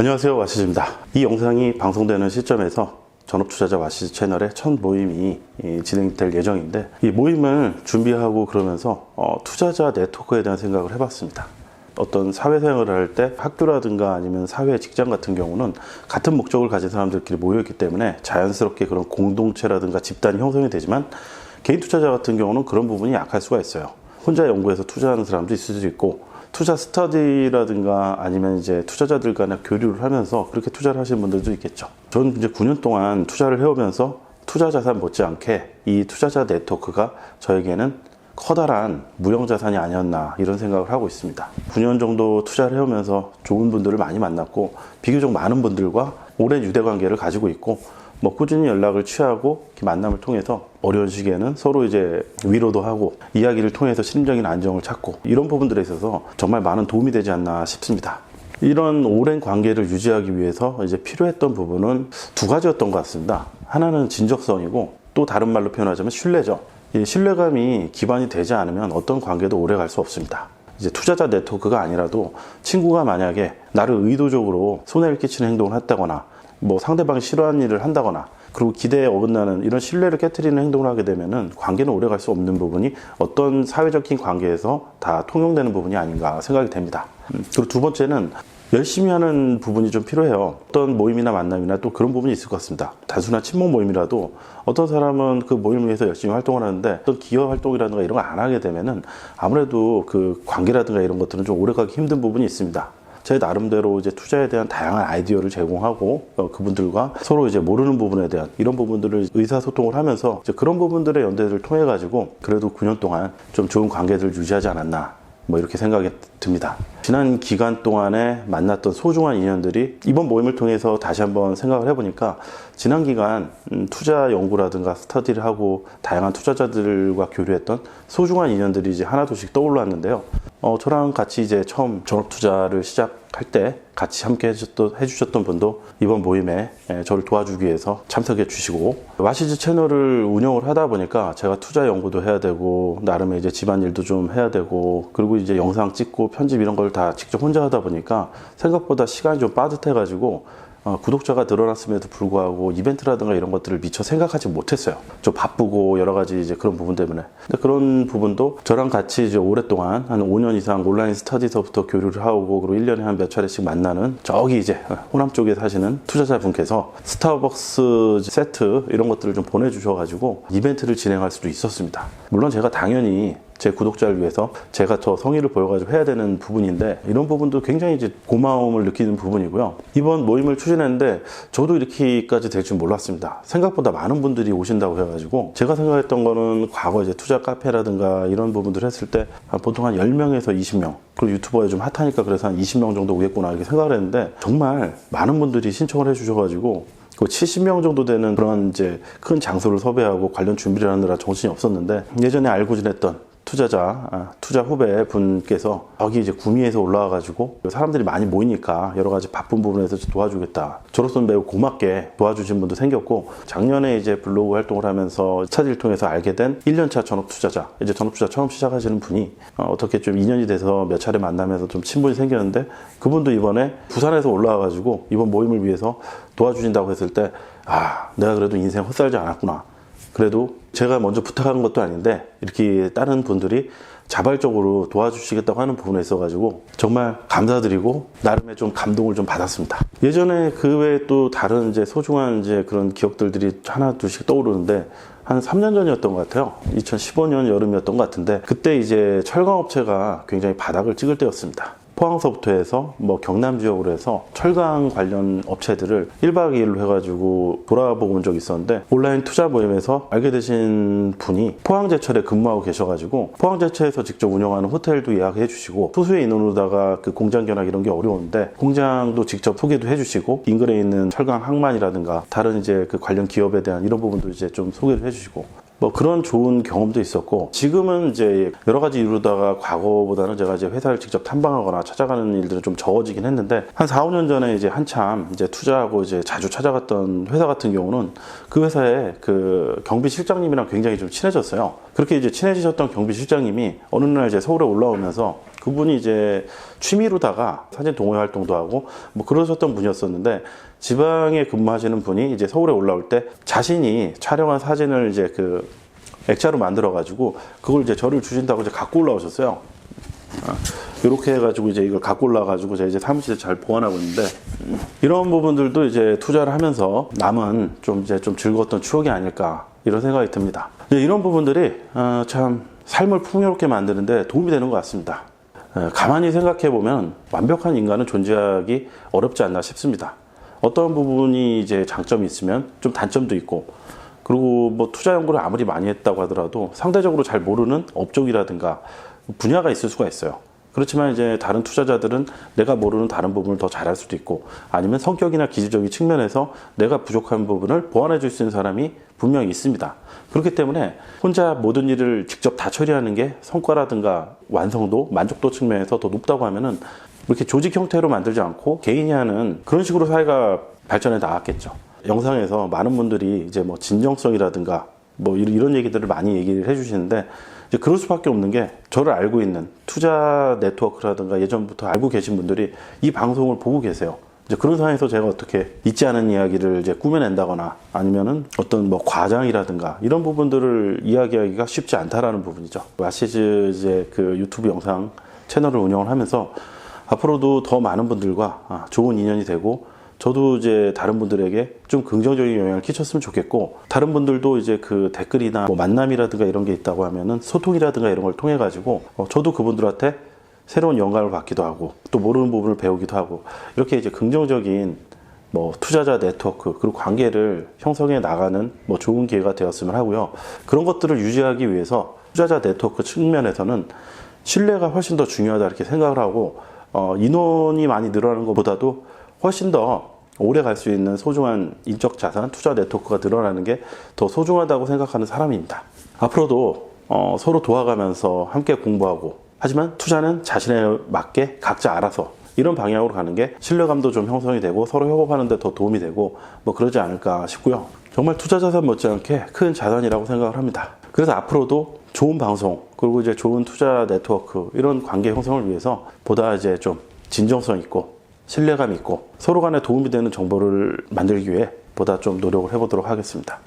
안녕하세요 와시즈입니다. 이 영상이 방송되는 시점에서 전업투자자 와시즈 채널의 첫 모임이 이, 진행될 예정인데 이 모임을 준비하고 그러면서 어, 투자자 네트워크에 대한 생각을 해봤습니다. 어떤 사회생활을 할 때 학교라든가 아니면 사회 직장 같은 경우는 같은 목적을 가진 사람들끼리 모여있기 때문에 자연스럽게 그런 공동체라든가 집단이 형성이 되지만 개인 투자자 같은 경우는 그런 부분이 약할 수가 있어요. 혼자 연구해서 투자하는 사람도 있을 수도 있고 투자 스터디라든가 아니면 이제 투자자들 간의 교류를 하면서 그렇게 투자를 하시는 분들도 있겠죠. 저는 이제 9년 동안 투자를 해오면서 투자 자산 못지않게 이 투자자 네트워크가 저에게는 커다란 무형 자산이 아니었나 이런 생각을 하고 있습니다. 9년 정도 투자를 해오면서 좋은 분들을 많이 만났고 비교적 많은 분들과 오랜 유대 관계를 가지고 있고 뭐 꾸준히 연락을 취하고 만남을 통해서 어려운 시기에는 서로 이제 위로도 하고 이야기를 통해서 심적인 안정을 찾고 이런 부분들에 있어서 정말 많은 도움이 되지 않나 싶습니다. 이런 오랜 관계를 유지하기 위해서 이제 필요했던 부분은 두 가지였던 것 같습니다. 하나는 진정성이고 또 다른 말로 표현하자면 신뢰죠. 이 신뢰감이 기반이 되지 않으면 어떤 관계도 오래 갈 수 없습니다. 이제 투자자 네트워크가 아니라도 친구가 만약에 나를 의도적으로 손해를 끼치는 행동을 했다거나 뭐 상대방이 싫어하는 일을 한다거나 그리고 기대에 어긋나는 이런 신뢰를 깨뜨리는 행동을 하게 되면은 관계는 오래 갈 수 없는 부분이 어떤 사회적인 관계에서 다 통용되는 부분이 아닌가 생각이 됩니다. 음, 그리고 두 번째는 열심히 하는 부분이 좀 필요해요. 어떤 모임이나 만남이나 또 그런 부분이 있을 것 같습니다. 단순한 친목 모임이라도 어떤 사람은 그 모임을 위해서 열심히 활동을 하는데 어떤 기업 활동이라든가 이런 거 안 하게 되면은 아무래도 그 관계라든가 이런 것들은 좀 오래 가기 힘든 부분이 있습니다. 제 나름대로 이제 투자에 대한 다양한 아이디어를 제공하고 어, 그분들과 서로 이제 모르는 부분에 대한 이런 부분들을 의사소통을 하면서 그런 부분들의 연대를 통해 가지고 그래도 9년 동안 좀 좋은 관계들을 유지하지 않았나 뭐 이렇게 생각이 듭니다. 지난 기간 동안에 만났던 소중한 인연들이 이번 모임을 통해서 다시 한번 생각을 해보니까 지난 기간 음, 투자 연구라든가 스터디를 하고 다양한 투자자들과 교류했던 소중한 인연들이 이제 하나둘씩 떠올랐는데요. 어, 저랑 같이 이제 처음 전업 투자를 시작할 때 같이 함께 해주셨던, 해주셨던 분도 이번 모임에 예, 저를 도와주기 위해서 참석해 주시고 와시즈 채널을 운영을 하다 보니까 제가 투자 연구도 해야 되고 나름의 이제 집안일도 좀 해야 되고 그리고 이제 영상 찍고 편집 이런 걸 다 직접 혼자 하다 보니까 생각보다 시간이 좀 빠듯해 가지고 어, 구독자가 늘어났음에도 불구하고 이벤트라든가 이런 것들을 미처 생각하지 못했어요. 좀 바쁘고 여러 가지 이제 그런 부분 때문에. 근데 그런 부분도 저랑 같이 이제 오랫동안 한 5년 이상 온라인 스터디서부터 교류를 하고 그리고 1년에 한 몇 차례씩 만나는 저기 이제 호남 쪽에 사시는 투자자분께서 스타벅스 세트 이런 것들을 좀 보내주셔가지고 이벤트를 진행할 수도 있었습니다. 물론 제가 당연히 제 구독자를 위해서 제가 저 성의를 보여가지고 해야 되는 부분인데 이런 부분도 굉장히 이제 고마움을 느끼는 부분이고요. 이번 모임을 추진했는데 저도 이렇게까지 될 줄 몰랐습니다. 생각보다 많은 분들이 오신다고 해가지고 제가 생각했던 거는 과거 이제 투자 카페라든가 이런 부분들 했을 때 보통 한 10명에서 20명 그리고 유튜버에 좀 핫하니까 그래서 한 20명 정도 오겠구나 이렇게 생각을 했는데 정말 많은 분들이 신청을 해주셔가지고 그 70명 정도 되는 그런 이제 큰 장소를 섭외하고 관련 준비를 하느라 정신이 없었는데 예전에 알고 지냈던 투자자, 아, 투자 후배 분께서 여기 이제 구미에서 올라와가지고 사람들이 많이 모이니까 여러 가지 바쁜 부분에서 도와주겠다. 저로서는 매우 고맙게 도와주신 분도 생겼고 작년에 이제 블로그 활동을 하면서 차지를 통해서 알게 된 1년차 전업 투자자, 이제 전업 투자 처음 시작하시는 분이 어, 떻게 좀 인연이 돼서 몇 차례 만나면서 좀 친분이 생겼는데 그분도 이번에 부산에서 올라와가지고 이번 모임을 위해서 도와주신다고 했을 때 아, 내가 그래도 인생 헛살지 않았구나. 그래도 제가 먼저 부탁한 것도 아닌데 이렇게 다른 분들이 자발적으로 도와주시겠다고 하는 부분에 있어 가지고 정말 감사드리고 나름의 좀 감동을 좀 받았습니다. 예전에 그 외에 또 다른 이제 소중한 이제 그런 기억들이 하나 둘씩 떠오르는데 한 3년 전이었던 것 같아요. 2015년 여름이었던 것 같은데 그때 이제 철강업체가 굉장히 바닥을 찍을 때였습니다. 포항서부터 해서 뭐 경남 지역으로 해서 철강 관련 업체들을 1박 2일로 해가지고 돌아보고 온 적이 있었는데 온라인 투자 모임에서 알게 되신 분이 포항제철에 근무하고 계셔가지고 포항제철에서 직접 운영하는 호텔도 예약해 주시고 소수의 인원으로다가 그 공장 견학 이런 게 어려운데 공장도 직접 소개도 해 주시고 인근에 있는 철강 항만이라든가 다른 이제 그 관련 기업에 대한 이런 부분도 이제 좀 소개를 해 주시고 뭐 그런 좋은 경험도 있었고 지금은 이제 여러 가지 이유로다가 과거보다는 제가 이제 회사를 직접 탐방하거나 찾아가는 일들은 좀 적어지긴 했는데 한 4, 5년 전에 이제 한참 이제 투자하고 이제 자주 찾아갔던 회사 같은 경우는 그 회사의 그 경비 실장님이랑 굉장히 좀 친해졌어요. 그렇게 이제 친해지셨던 경비 실장님이 어느 날 이제 서울에 올라오면서 그분이 이제 취미로다가 사진 동호회 활동도 하고 뭐 그러셨던 분이었었는데 지방에 근무하시는 분이 이제 서울에 올라올 때 자신이 촬영한 사진을 이제 그 액자로 만들어 가지고 그걸 이제 저를 주신다고 이제 갖고 올라오셨어요. 이렇게 해가지고 이제 이걸 갖고 올라가지고 제가 이제 사무실에 잘 보관하고 있는데 음, 이런 부분들도 이제 투자를 하면서 남은 좀 이제 좀 즐거웠던 추억이 아닐까 이런 생각이 듭니다. 네, 이런 부분들이 어, 참 삶을 풍요롭게 만드는데 도움이 되는 것 같습니다. 에, 가만히 생각해 보면 완벽한 인간은 존재하기 어렵지 않나 싶습니다. 어떤 부분이 이제 장점이 있으면 좀 단점도 있고 그리고 뭐 투자 연구를 아무리 많이 했다고 하더라도 상대적으로 잘 모르는 업종이라든가 분야가 있을 수가 있어요. 그렇지만 이제 다른 투자자들은 내가 모르는 다른 부분을 더 잘할 수도 있고 아니면 성격이나 기질적인 측면에서 내가 부족한 부분을 보완해 줄 수 있는 사람이 분명히 있습니다. 그렇기 때문에 혼자 모든 일을 직접 다 처리하는 게 성과라든가 완성도, 만족도 측면에서 더 높다고 하면은 이렇게 조직 형태로 만들지 않고 개인이 하는 그런 식으로 사회가 발전해 나갔겠죠. 영상에서 많은 분들이 이제 뭐 진정성이라든가 뭐 이런 얘기들을 많이 얘기를 해주시는데 이제 그럴 수밖에 없는 게 저를 알고 있는 투자 네트워크라든가 예전부터 알고 계신 분들이 이 방송을 보고 계세요. 이제 그런 상황에서 제가 어떻게 있지 않은 이야기를 이제 꾸며낸다거나 아니면은 어떤 뭐 과장이라든가 이런 부분들을 이야기하기가 쉽지 않다라는 부분이죠. 이제 그 유튜브 영상 채널을 운영을 하면서 앞으로도 더 많은 분들과 아, 좋은 인연이 되고 저도 이제 다른 분들에게 좀 긍정적인 영향을 끼쳤으면 좋겠고 다른 분들도 이제 그 댓글이나 뭐 만남이라든가 이런 게 있다고 하면은 소통이라든가 이런 걸 통해 가지고 어, 저도 그분들한테 새로운 영감을 받기도 하고 또 모르는 부분을 배우기도 하고 이렇게 이제 긍정적인 뭐 투자자 네트워크 그리고 관계를 형성해 나가는 뭐 좋은 기회가 되었으면 하고요. 그런 것들을 유지하기 위해서 투자자 네트워크 측면에서는 신뢰가 훨씬 더 중요하다 이렇게 생각을 하고 어, 인원이 많이 늘어나는 것보다도 훨씬 더 오래 갈 수 있는 소중한 인적 자산, 투자 네트워크가 늘어나는 게 더 소중하다고 생각하는 사람입니다. 앞으로도 어, 서로 도와가면서 함께 공부하고 하지만 투자는 자신에 맞게 각자 알아서 이런 방향으로 가는 게 신뢰감도 좀 형성이 되고 서로 협업하는 데 더 도움이 되고 뭐 그러지 않을까 싶고요. 정말 투자 자산 못지않게 큰 자산이라고 생각을 합니다. 그래서 앞으로도 좋은 방송 그리고 이제 좋은 투자 네트워크 이런 관계 형성을 위해서 보다 이제 좀 진정성 있고 신뢰감 있고 서로 간에 도움이 되는 정보를 만들기 위해 보다 좀 노력을 해보도록 하겠습니다.